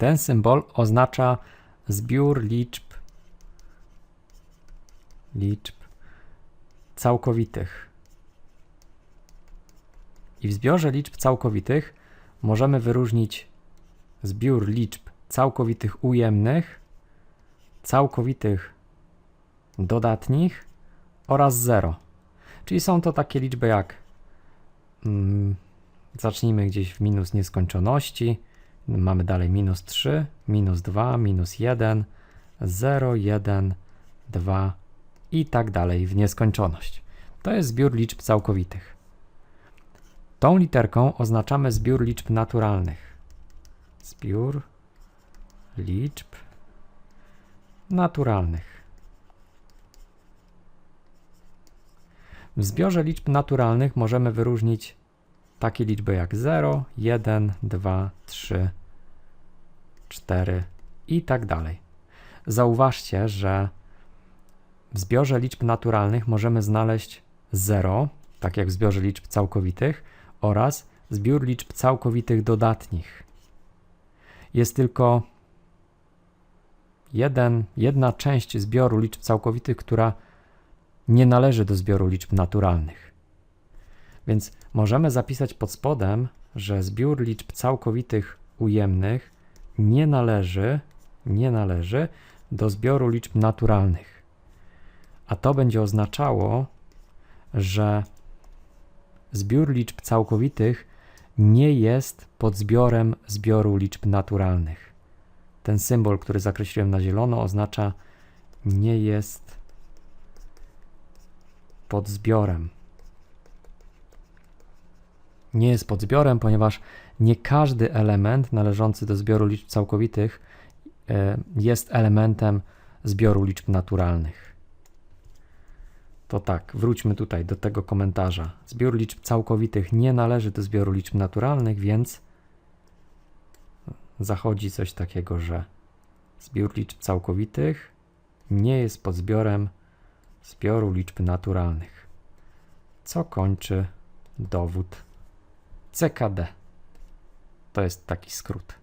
Ten symbol oznacza zbiór liczb liczb całkowitych. I w zbiorze liczb całkowitych możemy wyróżnić zbiór liczb całkowitych ujemnych, całkowitych dodatnich oraz 0. Czyli są to takie liczby jak mm, zacznijmy gdzieś w minus nieskończoności. Mamy dalej minus 3, minus 2, minus 1, 0, 1, 2 i tak dalej w nieskończoność. To jest zbiór liczb całkowitych. Tą literką oznaczamy zbiór liczb naturalnych. Zbiór liczb naturalnych. W zbiorze liczb naturalnych możemy wyróżnić takie liczby jak 0, 1, 2, 3, 4 i tak dalej. Zauważcie, że w zbiorze liczb naturalnych możemy znaleźć 0, tak jak w zbiorze liczb całkowitych, oraz zbiór liczb całkowitych dodatnich. Jest tylko jeden, jedna część zbioru liczb całkowitych, która nie należy do zbioru liczb naturalnych. Więc możemy zapisać pod spodem, że zbiór liczb całkowitych ujemnych nie należy, nie należy do zbioru liczb naturalnych. A to będzie oznaczało, że zbiór liczb całkowitych nie jest podzbiorem zbioru liczb naturalnych. Ten symbol, który zakreśliłem na zielono, oznacza nie jest podzbiorem. Nie jest podzbiorem, ponieważ nie każdy element należący do zbioru liczb całkowitych e, jest elementem zbioru liczb naturalnych. To tak, wróćmy tutaj do tego komentarza. Zbiór liczb całkowitych nie należy do zbioru liczb naturalnych, więc zachodzi coś takiego, że zbiór liczb całkowitych nie jest podzbiorem zbioru liczb naturalnych, co kończy dowód CKD. To jest taki skrót.